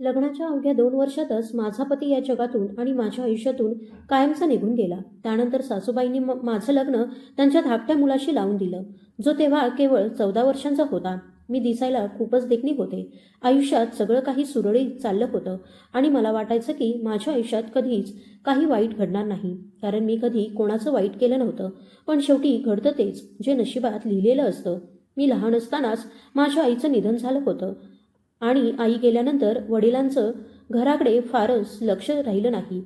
लग्नाच्या अवघ्या दोन वर्षातच माझा पती या जगातून आणि माझ्या आयुष्यातून कायमचा निघून गेला. त्यानंतर सासूबाईंनी म- माझं लग्न त्यांच्या धाकट्या मुलाशी लावून दिलं जो तेव्हा केवळ चौदा वर्षांचा होता. मी दिसायला खूपच देखणी होते. आयुष्यात सगळं काही सुरळीत चाललं होतं आणि मला वाटायचं की माझ्या आयुष्यात कधीच काही वाईट घडणार नाही. कारण मी कधी कोणाचं वाईट केलं नव्हतं. पण शेवटी घडतं तेच जे नशिबात लिहिलेलं असतं. मी लहान असतानाच माझ्या आईचं निधन झालं होतं. आणि आई गेल्यानंतर वडिलांचं घराकडे फारच लक्ष राहिलं नाही.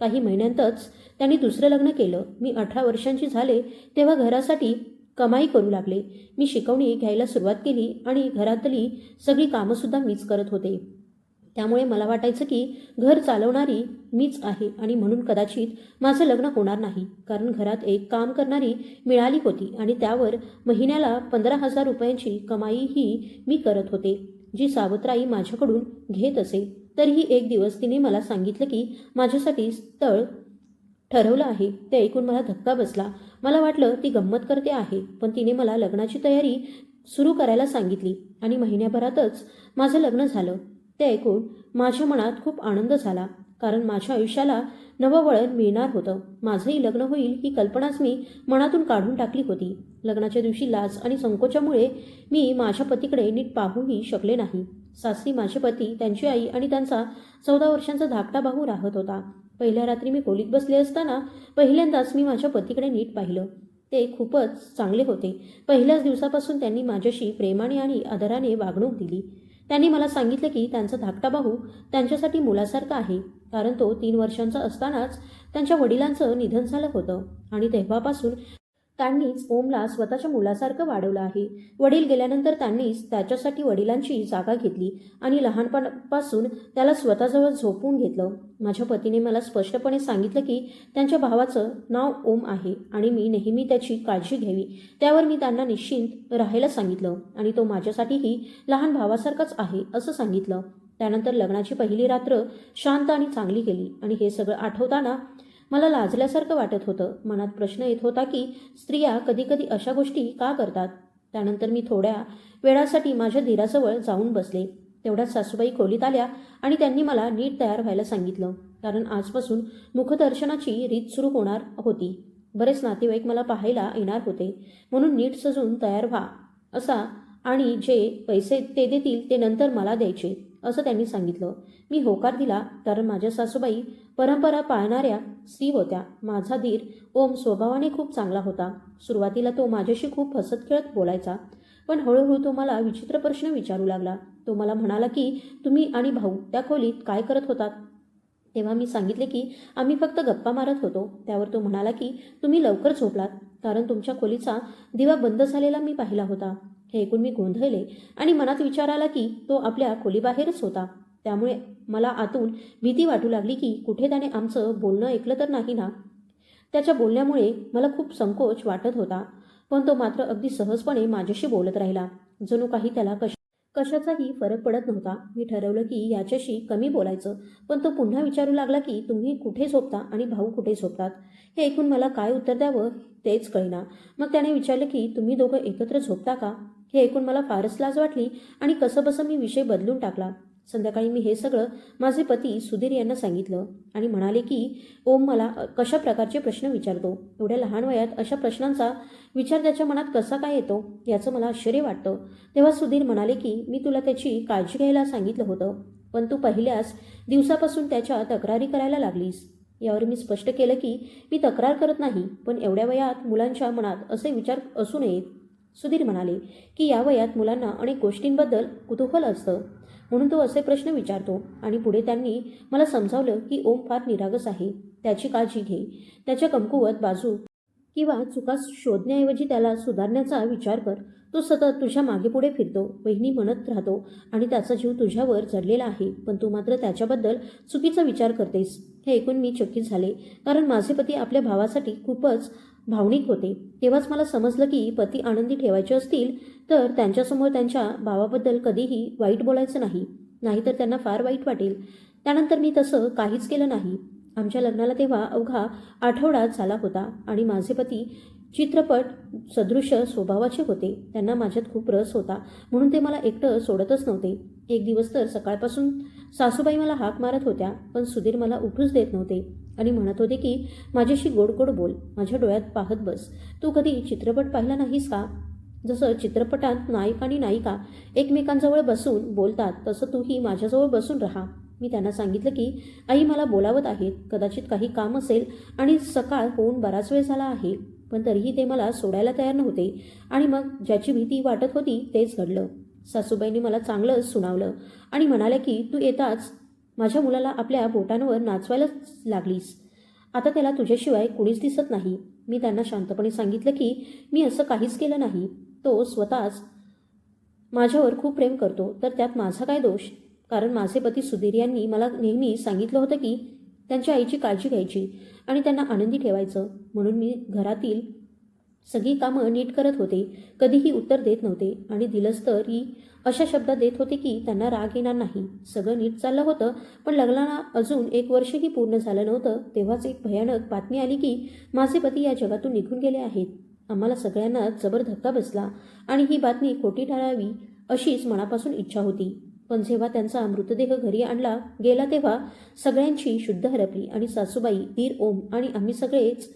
काही महिन्यांतच त्यांनी दुसरं लग्न केलं. मी अठरा वर्षांची झाले तेव्हा घरासाठी कमाई करू लागले. मी शिकवणी घ्यायला सुरुवात केली आणि घरातली सगळी कामंसुद्धा मीच करत होते. त्यामुळे मला वाटायचं की घर चालवणारी मीच आहे आणि म्हणून कदाचित माझं लग्न होणार नाही. कारण घरात एक काम करणारी मिळाली होती आणि त्यावर महिन्याला पंधरा हजार रुपयांची कमाईही मी करत होते. जी सावत्राई माझ्याकडून घेत असे तरीही एक दिवस तिने मला सांगितलं की माझ्यासाठी स्थळ ठरवलं आहे. ते ऐकून मला धक्का बसला. मला वाटलं ती गंमत करते आहे पण तिने मला लग्नाची तयारी सुरू करायला सांगितली आणि महिन्याभरातच माझं लग्न झालं. ते ऐकून माझ्या मनात खूप आनंद झाला. कारण माझ्या आयुष्याला नवं वळण मिळणार होतं. माझंही लग्न होईल ही कल्पनाच मी मनातून काढून टाकली होती. लग्नाच्या दिवशी लाज आणि संकोचामुळे मी माझ्या पतीकडे नीट पाहूही शकले नाही. सासरी माझे पती त्यांची आई आणि त्यांचा चौदा वर्षांचा धाकटा भाऊ राहत होता. पहिल्या रात्री मी खोलीत बसले असताना पहिल्यांदाच मी माझ्या पतीकडे नीट पाहिलं. ते खूपच चांगले होते. पहिल्याच दिवसापासून त्यांनी माझ्याशी प्रेमाने आणि आदराने वागणूक दिली. त्यांनी मला सांगितलं की त्यांचा धाकटा भाऊ त्यांच्यासाठी मुलासारखा आहे. कारण तो तीन वर्षांचा असतानाच त्यांच्या वडिलांचं निधन झालं होतं. आणि तेव्हापासून त्यांनीच ओमला स्वतःच्या मुलासारखं वाढवलं आहे. वडील गेल्यानंतर त्यांनीच त्याच्यासाठी वडिलांची जागा घेतली आणि लहानपणापासून त्याला स्वतःजवळ झोपून घेतलं. माझ्या पतीने मला स्पष्टपणे सांगितलं की त्यांच्या भावाचं नाव ओम आहे आणि मी नेहमी त्याची काळजी घ्यावी. त्यावर मी त्यांना निश्चिंत राहायला सांगितलं आणि तो माझ्यासाठीही लहान भावासारखाच आहे असं सांगितलं. त्यानंतर लग्नाची पहिली रात्र शांत आणि चांगली गेली आणि हे सगळं आठवताना मला लाजल्यासारखं वाटत होतं. मनात प्रश्न येत होता की स्त्रिया कधीकधी अशा गोष्टी का करतात? त्यानंतर मी थोड्या वेळासाठी माझ्या धीराजवळ जाऊन बसले. तेवढ्यात सासूबाई खोलीत आल्या आणि त्यांनी मला नीट तयार व्हायला सांगितलं. कारण आजपासून मुखदर्शनाची रीत सुरू होणार होती. बरेच नातेवाईक मला पाहायला येणार होते. म्हणून नीट सजून तयार व्हा. असा आणि जे पैसे ते देतील ते नंतर मला द्यायचे. असं त्यांनी सांगितलं. मी होकार दिला कारण माझ्या सासूबाई परंपरा पाळणाऱ्या स्त्री होत्या. माझा धीर ओम स्वभावाने खूप चांगला होता. सुरुवातीला तो माझ्याशी खूप हसत खेळत बोलायचा पण हळूहळू तो मला विचित्र प्रश्न विचारू लागला. तो मला म्हणाला की तुम्ही आणि भाऊ त्या खोलीत काय करत होतात? तेव्हा मी सांगितले की आम्ही फक्त गप्पा मारत होतो. त्यावर तो म्हणाला की तुम्ही लवकर झोपलात कारण तुमच्या खोलीचा दिवा बंद झालेला मी पाहिला होता. हे ऐकून मी गोंधळले आणि मनात विचार आला की तो आपल्या खोलीबाहेरच होता. त्यामुळे मला आतून भीती वाटू लागली की कुठे त्याने आमचं बोलणं ऐकलं तर नाही ना? त्याच्या बोलण्यामुळे मला खूप संकोच वाटत होता पण तो मात्र अगदी सहजपणे माझ्याशी बोलत राहिला. जणू काही त्याला कश कशाचाही फरक पडत नव्हता. मी ठरवलं की याच्याशी कमी बोलायचं पण तो पुन्हा विचारू लागला की तुम्ही कुठे झोपता आणि भाऊ कुठे झोपतात? हे ऐकून मला काय उत्तर द्यावं तेच कळेना. मग त्याने विचारलं की तुम्ही दोघं एकत्र झोपता का? हे ऐकून मला फारच लाज वाटली आणि कसंबसं मी विषय बदलून टाकला. संध्याकाळी मी हे सगळं माझे पती सुधीर यांना सांगितलं आणि म्हणाले की ओम मला कशा प्रकारचे प्रश्न विचारतो? एवढ्या लहान वयात अशा प्रश्नांचा विचार त्याच्या मनात कसा काय येतो? याचं मला आश्चर्य वाटतं. तेव्हा सुधीर म्हणाले की मी तुला त्याची काळजी घ्यायला सांगितलं होतं पण तू पहिल्याच दिवसापासून त्याच्या तक्रारी करायला लागलीस. यावर मी स्पष्ट केलं की मी तक्रार करत नाही पण एवढ्या वयात मुलांच्या मनात असे विचार असू नयेत. सुधीर म्हणाले की या वयात मुलांना अनेक गोष्टींबद्दल कुतूहल असतं. म्हणून तो असे प्रश्न विचारतो आणि पुढे त्यांनी मला समजावलं की ओम फार निरागस आहे. त्याची काळजी घे. त्याच्या कमकुवत बाजू किंवा चुका शोधण्याऐवजी त्याला सुधारण्याचा विचार कर. तो सतत तुझ्या मागे पुढे फिरतो. बहिणी म्हणत राहतो आणि त्याचा जीव तुझ्यावर चढलेला आहे. पण तू मात्र त्याच्याबद्दल चुकीचा विचार करतेस. हे ऐकून मी चकित झाले. कारण माझे पती आपल्या भावासाठी खूपच भावनिक होते. तेव्हाच मला समजलं की पती आनंदी ठेवायचे असतील तर त्यांच्यासमोर त्यांच्या भावाबद्दल कधीही वाईट बोलायचं नाही. नाहीतर त्यांना फार वाईट वाटेल. त्यानंतर मी तसं काहीच केलं नाही. आमच्या लग्नाला तेव्हा अवघा आठवडा झाला होता आणि माझे पती चित्रपट सदृश स्वभावाचे होते. त्यांना माझ्यात खूप रस होता म्हणून ते मला एकटं सोडतच नव्हते. एक दिवस तर सकाळपासून सासूबाई मला हाक मारत होत्या पण सुधीर मला उठूच देत नव्हते. आणि म्हणत होते की माझ्याशी गोड गोड बोल माझ्या डोळ्यात पाहत बस. तू कधी चित्रपट पाहिला नाहीस का? जसं चित्रपटात नायक आणि नायिका एकमेकांजवळ बसून बोलतात तसं तूही माझ्याजवळ बसून राहा. मी त्यांना सांगितलं की आई मला बोलावत आहेत कदाचित काही काम असेल आणि सकाळ होऊन बराच वेळ झाला आहे पण तरीही ते मला सोडायला तयार नव्हते आणि मग ज्याची भीती वाटत होती तेच घडलं. सासूबाईंनी मला चांगलंच सुनावलं आणि म्हणाल्या की तू येताच माझ्या मुलाला आपल्या बोटांवर नाचवायलाच लागलीस. आता त्याला तुझ्याशिवाय कुणीच दिसत नाही. मी त्यांना शांतपणे सांगितलं की मी असं काहीच केलं नाही. तो स्वतःच माझ्यावर खूप प्रेम करतो. तर त्यात माझा काय दोष? कारण माझे पती सुधीर यांनी मला नेहमी सांगितलं होतं की त्यांच्या आईची काळजी घ्यायची आणि त्यांना आनंदी ठेवायचं. म्हणून मी घरातील सगळी कामं नीट करत होते. कधीही उत्तर देत नव्हते. आणि दिलंच तरी अशा शब्दात देत होते की त्यांना राग येणार नाही. सगळं नीट चाललं होतं. पण लग्नाला अजून एक वर्षही पूर्ण झालं नव्हतं. तेव्हाच एक भयानक बातमी आली की माझे पती या जगातून निघून गेले आहेत. आम्हाला सगळ्यांना जबर धक्का बसला आणि ही बातमी खोटी ठरावी अशीच मनापासून इच्छा होती. पण जेव्हा त्यांचा मृतदेह घरी आणला गेला तेव्हा सगळ्यांची शुद्ध हरपली आणि सासूबाई दीर ओम आणि आम्ही सगळेच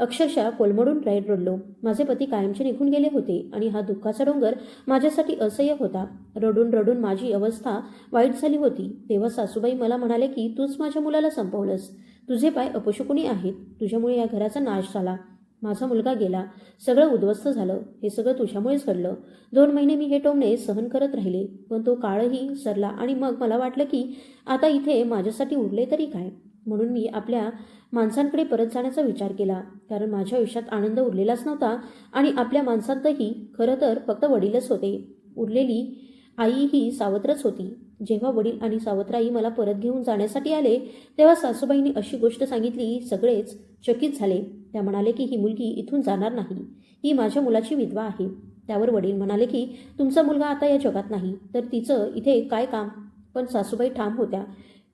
अक्षरशः कोलमडून राईड रडलो. माझे पती कायमचे निघून गेले होते आणि हा दुःखाचा डोंगर माझ्यासाठी असह्य होता. रडून रडून माझी अवस्था वाईट झाली होती. तेव्हा सासूबाई मला म्हणाले की तूच माझ्या मुलाला संपवलंस. तुझे पाय अपशकुनी आहेत. तुझ्यामुळे या घराचा नाश झाला. माझा मुलगा गेला. सगळं उद्ध्वस्त झालं. हे सगळं तुझ्यामुळेच घडलं. दोन महिने मी हे टोमणे सहन करत राहिले. पण तो काळही सरला आणि मग मला वाटलं की आता इथे माझ्यासाठी उरले तरी काय? म्हणून मी आपल्या माणसांकडे परत जाण्याचा विचार केला. कारण माझ्या आयुष्यात आनंद उरलेलाच नव्हता आणि आपल्या माणसांतही खरं तर फक्त वडीलच होते. उरलेली आई ही सावत्रच होती. जेव्हा वडील आणि सावत्राई मला परत घेऊन जाण्यासाठी आले तेव्हा सासूबाईंनी अशी गोष्ट सांगितली सगळेच चकित झाले. त्या म्हणाले की ही मुलगी इथून जाणार नाही. ही माझ्या मुलाची विधवा आहे. त्यावर वडील म्हणाले की तुमचा मुलगा आता या जगात नाही तर तिचं इथे काय काम? पण सासूबाई ठाम होत्या.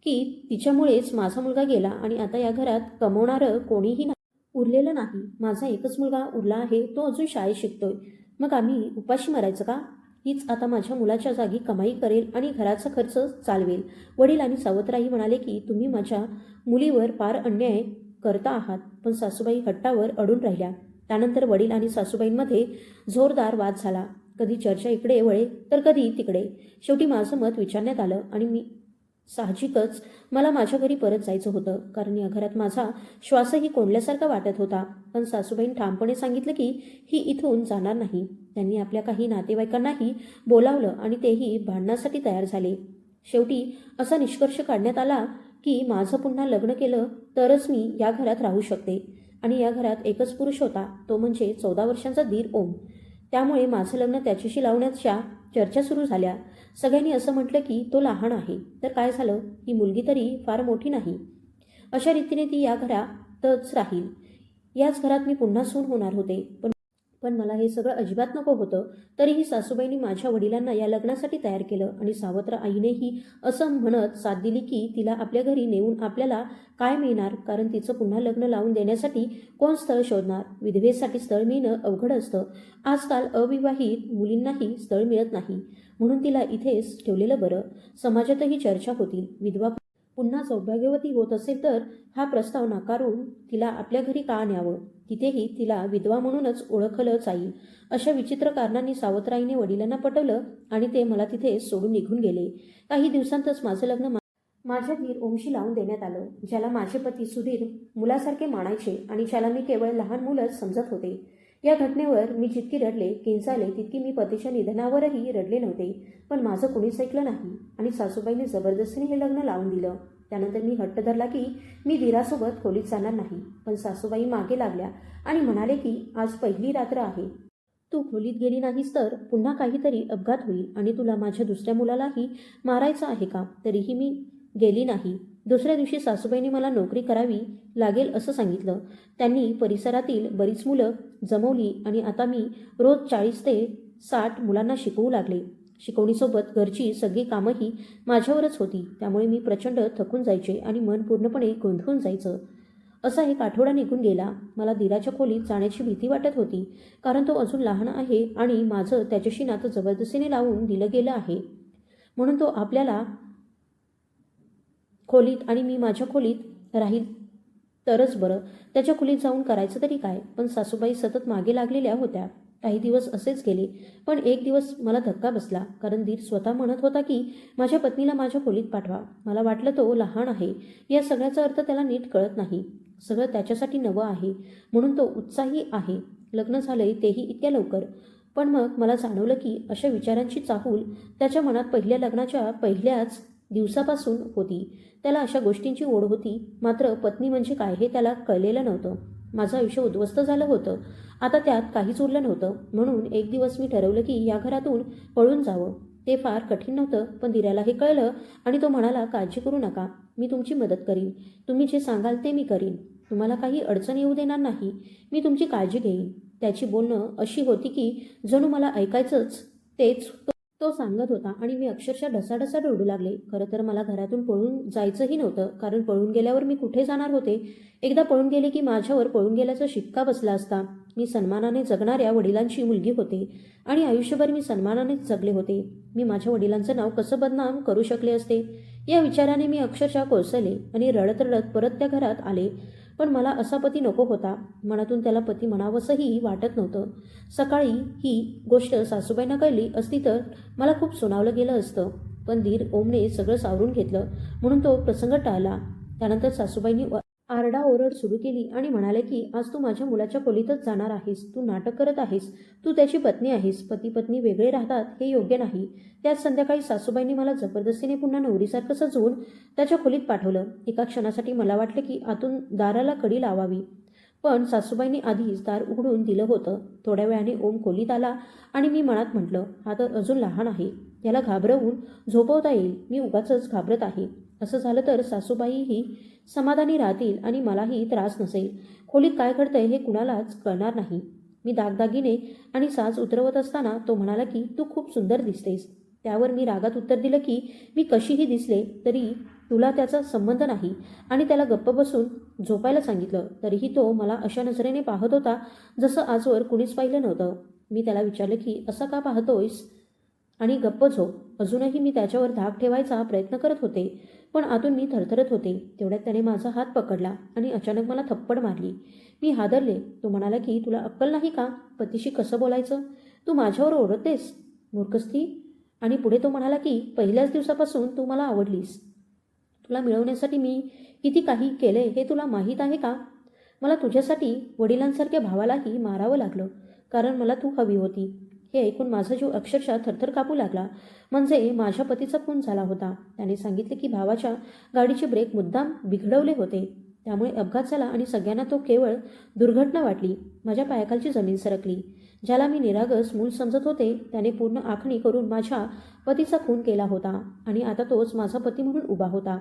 की तिच्यामुळेच माझा मुलगा गेला आणि आता या घरात कमवणारं कोणीही नाही. उरलेलं नाही. माझा एकच मुलगा उरला आहे तो अजून शाळेत शिकतोय. मग आम्ही उपाशी मरायचं का? हीच आता माझ्या मुलाच्या जागी कमाई करेल आणि घराचा खर्च चालवेल. वडील आणि सावत्राई म्हणाले की तुम्ही माझ्या मुलीवर फार अन्याय करता आहात पण सासूबाई हट्टावर अडून राहिल्या. त्यानंतर वडील आणि सासूबाईंमध्ये जोरदार वाद झाला. कधी चर्चा इकडे वळे तर कधी तिकडे. शेवटी माझं मत विचारण्यात आलं आणि मी साहजिकच मला माझ्या घरी परत जायचं होतं कारण या घरात माझा श्वासही कोंडल्यासारखा वाटत होता. पण सासूबाईन ठामपणे सांगितलं की ही इथून जाणार नाही. त्यांनी आपल्या काही नातेवाईकांनाही बोलावलं आणि तेही भांडणासाठी तयार झाले. शेवटी असा निष्कर्ष काढण्यात आला की माझं पुन्हा लग्न केलं तरच मी या घरात राहू शकते. आणि या घरात एकच पुरुष होता तो म्हणजे चौदा वर्षांचा दीर ओम. त्यामुळे माझं लग्न त्याच्याशी लावण्याच्या चर्चा सुरू झाल्या. सगळ्यांनी असं म्हटलं की तो लहान आहे. तर काय झालं? ही मुलगी तरी फार मोठी नाही. अशा रीतीने ती या घरातच राहील. याच घरात मी पुन्हा सून होणार होते. पण पण मला हे सगळं अजिबात नको होतं. तरीही सासूबाईंनी माझ्या वडिलांना या लग्नासाठी तयार केलं आणि सावत्र आईनेही असं म्हणत साथ दिली की तिला आपल्या घरी नेऊन आपल्याला काय मिळणार? कारण तिचं पुन्हा लग्न लावून देण्यासाठी कोण स्थळ शोधणार? विधवेसाठी स्थळ मिळणं अवघड असतं. आजकाल अविवाहित मुलींनाही स्थळ मिळत नाही. म्हणून तिला इथेच ठेवलेलं बरं. समाजातही चर्चा होतील विधवा पुन्हा सौभाग्यवती होत असेल तर हा प्रस्ताव नाकारून तिला आपल्या घरी का न्यावं? तिथेही तिला विधवा म्हणूनच ओळखलं जाईल अशा विचित्र कारणांनी सावत्राईने वडिलांना पटवलं आणि ते मला तिथे सोडून निघून गेले. काही दिवसांतच माझं लग्न मा- माझ्या वीर ओमशी लावून देण्यात आलं ज्याला माझे पती सुधीर मुलासारखे मानायचे आणि ज्याला मी केवळ लहान मुलंच समजत होते. या घटनेवर मी जितकी रडले किंचाले तितकी मी पतीच्या निधनावरही रडले नव्हते. पण माझं कुणीच ऐकलं नाही आणि सासूबाईने जबरदस्तीने हे लग्न लावून दिलं. त्यानंतर मी हट्ट धरला की मी दिरासोबत खोलीत जाणार नाही. पण सासूबाई मागे लागल्या आणि म्हणाले की आज पहिली रात्र आहे. तू खोलीत गेली नाहीस तर पुन्हा काहीतरी अपघात होईल आणि तुला माझ्या दुसऱ्या मुलालाही मारायचं आहे का? तरीही मी गेली नाही. दुसऱ्या दिवशी सासूबाईने मला नोकरी करावी लागेल असं सांगितलं. त्यांनी परिसरातील बरीच मुलं जमवली आणि आता मी रोज चाळीस ते साठ मुलांना शिकवू लागले. शिकवणीसोबत घरची सगळी कामंही माझ्यावरच होती. त्यामुळे मी प्रचंड थकून जायचे आणि मन पूर्णपणे गोंधळून जायचं. असा एक आठवडा निघून गेला. मला दिराच्या खोलीत जाण्याची भीती वाटत होती कारण तो अजून लहान आहे आणि माझं त्याच्याशी नातं जबरदस्तीने लावून दिलं गेलं आहे. म्हणून तो आपल्याला खोलीत आणि मी माझ्या खोलीत राहील तरच बरं. त्याच्या खोलीत जाऊन करायचं तरी काय? पण सासूबाई सतत मागे लागलेल्या होत्या. काही दिवस असेच गेले. पण एक दिवस मला धक्का बसला. कारण दीर स्वतः म्हणत होता की माझ्या पत्नीला माझ्या खोलीत पाठवा. मला वाटलं तो लहान आहे. या सगळ्याचा अर्थ त्याला नीट कळत नाही. सगळं त्याच्यासाठी नवं आहे. म्हणून तो उत्साही आहे. लग्न झालंय तेही इतक्या लवकर. पण मग मला जाणवलं की अशा विचारांची चाहूल त्याच्या मनात पहिल्या लग्नाच्या पहिल्याच दिवसापासून होती. त्याला अशा गोष्टींची ओढ होती. मात्र पत्नी म्हणजे काय हे त्याला कळलेलं नव्हतं. माझं आयुष्य उद्ध्वस्त झालं होतं. आता त्यात काहीच उरलं नव्हतं. म्हणून एक दिवस मी ठरवलं की या घरातून पळून जावं. ते फार कठीण नव्हतं पण दिराला हे कळलं आणि तो म्हणाला काळजी करू नका. मी तुमची मदत करीन. तुम्ही जे सांगाल ते मी करीन. तुम्हाला काही अडचण येऊ देणार नाही. मी तुमची काळजी घेईन. त्याची बोलणं अशी होती की जणू मला ऐकायचंच तेच तो- सांगत होता आणि मी अक्षरशः ढसाढसा रडू लागले. खरं तर मला घरातून पळून जायचंही नव्हतं कारण पळून गेल्यावर मी कुठे जाणार होते? एकदा पळून गेले की माझ्यावर पळून गेल्याचा शिक्का बसला असता. मी सन्मानाने जगणाऱ्या वडिलांची मुलगी होते आणि आयुष्यभर मी सन्मानानेच जगले होते. मी माझ्या वडिलांचं नाव कसं बदनाम करू शकले असते? या विचाराने मी अक्षरशः कोसळले आणि रडत रडत परत त्या घरात आले. पण मला असा पती नको होता. मनातून त्याला पती म्हणावंसंही वाटत नव्हतं. सकाळी ही गोष्ट सासूबाईंना कळली असती तर मला खूप सुनावलं गेलं असतं. पण धीर ओमने सगळं सावरून घेतलं. म्हणून तो प्रसंग टाळला. त्यानंतर सासूबाईंनी आरडाओरड सुरू केली आणि म्हणाले की आज तू माझ्या मुलाच्या खोलीतच जाणार आहेस. तू नाटक करत आहेस. तू त्याची पत्नी आहेस. पती पत्नी वेगळे राहतात हे योग्य नाही. त्याच संध्याकाळी सासूबाईंनी मला जबरदस्तीने पुन्हा नवरीसारखं सजवून त्याच्या खोलीत पाठवलं. एका क्षणासाठी मला वाटलं की आतून दाराला कडी लावावी. पण सासूबाईंनी आधीच दार उघडून दिलं होतं. थोड्या वेळाने ओम खोलीत आला आणि मी मनात म्हटलं हा तर अजून लहान आहे. याला घाबरवून झोपवता येईल. मी उगाचच घाबरत आहे. असं झालं तर सासूबाईही समाधानी राहतील आणि मलाही त्रास नसेल. खोलीत काय घडतंय हे कुणालाच कळणार नाही. मी दागदागिने आणि साज उतरवत असताना तो म्हणाला की तू खूप सुंदर दिसतेस. त्यावर मी रागात उत्तर दिलं की मी कशीही दिसले तरी तुला त्याचा संबंध नाही. आणि त्याला गप्प बसून झोपायला सांगितलं. तरीही तो मला अशा नजरेने पाहत होता जसं आजवर कुणीच पाहिलं नव्हतं. मी त्याला विचारलं की असं का पाहतोयस? आणि गप्प झोप. अजूनही मी त्याच्यावर धाक ठेवायचा प्रयत्न करत होते पण आतून मी थरथरत होते. तेवढ्यात त्याने माझा हात पकडला आणि अचानक मला थप्पड मारली. मी हादरले. तो म्हणाला की तुला अक्कल नाही का? पतीशी कसं बोलायचं? तू माझ्यावर ओरडतेस मूर्खस्थी. आणि पुढे तो म्हणाला की पहिल्याच दिवसापासून तू मला आवडलीस. तुला मिळवण्यासाठी मी किती काही केले हे तुला माहीत आहे का? मला तुझ्यासाठी वडिलांसारख्या भावालाही मारावं लागलं कारण मला तू हवी होती. हे ऐकून माझा जीव अक्षरशः थरथर कापू लागला. म्हणजे माझ्या पतीचा खून झाला होता. त्याने सांगितले की भावाच्या गाडीचे ब्रेक मुद्दाम बिघडवले होते. त्यामुळे अपघात झाला आणि सगळ्यांना तो केवळ दुर्घटना वाटली. माझ्या पायाखालची जमीन सरकली. ज्याला मी निरागस मूल समजत होते त्याने पूर्ण आखणी करून माझ्या पतीचा खून केला होता आणि आता तोच माझा पती म्हणून उभा होता.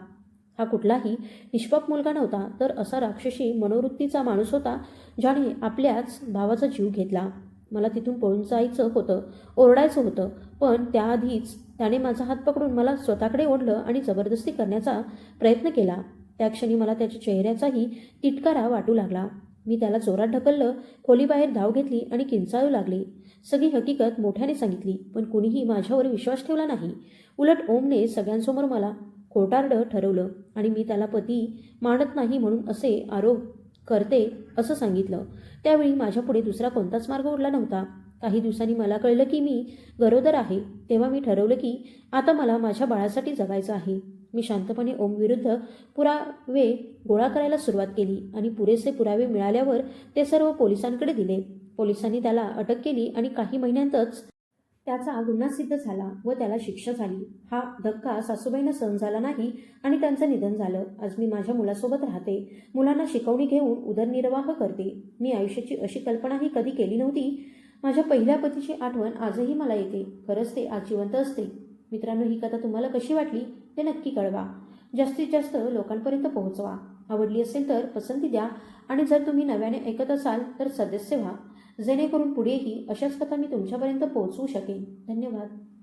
हा कुठलाही निष्पाप मुलगा नव्हता तर असा राक्षसी मनोवृत्तीचा माणूस होता ज्याने आपल्याच भावाचा जीव घेतला. मला तिथून पळून जायचं होतं ओरडायचं होतं. पण त्याआधीच त्याने माझा हात पकडून मला स्वतःकडे ओढलं आणि जबरदस्ती करण्याचा प्रयत्न केला. त्या क्षणी मला त्याच्या चेहऱ्याचाही तिटकारा वाटू लागला. मी त्याला जोरात ढकललं खोलीबाहेर धाव घेतली आणि किंचाळू लागले. सगळी हकीकत मोठ्याने सांगितली पण कुणीही माझ्यावर विश्वास ठेवला नाही. उलट ओमने सगळ्यांसमोर मला खोटारडं ठरवलं आणि मी त्याला पती मानत नाही म्हणून असे आरोप करते असं सांगितलं. त्यावेळी माझ्यापुढे दुसरा कोणताच मार्ग उरला नव्हता. काही दिवसांनी मला कळलं की मी गरोदर आहे. तेव्हा मी ठरवलं की आता मला माझ्या बाळासाठी जगायचं आहे. मी शांतपणे ओमविरुद्ध पुरावे गोळा करायला सुरुवात केली आणि पुरेसे पुरावे मिळाल्यावर ते सर्व पोलिसांकडे दिले. पोलिसांनी त्याला अटक केली आणि काही महिन्यांतच त्याचा गुन्हा सिद्ध झाला व त्याला शिक्षा झाली. हा धक्का सासूबाईंना सहन झाला नाही आणि त्यांचं निधन झालं. आज मी माझ्या मुलासोबत राहते. मुलांना शिकवणी घेऊन उदरनिर्वाह करते. मी आयुष्याची अशी कल्पनाही कधी केली नव्हती. माझ्या पहिल्या पतीची आठवण आजही मला येते. खरंच ते आज जिवंत असते. मित्रांनो ही कथा तुम्हाला कशी वाटली ते नक्की कळवा. जास्तीत जास्त लोकांपर्यंत पोहोचवा. आवडली असेल तर पसंती द्या आणि जर तुम्ही नव्याने ऐकत असाल तर सदस्य व्हा. जेणेकरून पुढेही अशाच कथा मी तुमच्यापर्यंत पोहोचवू शकेन. धन्यवाद.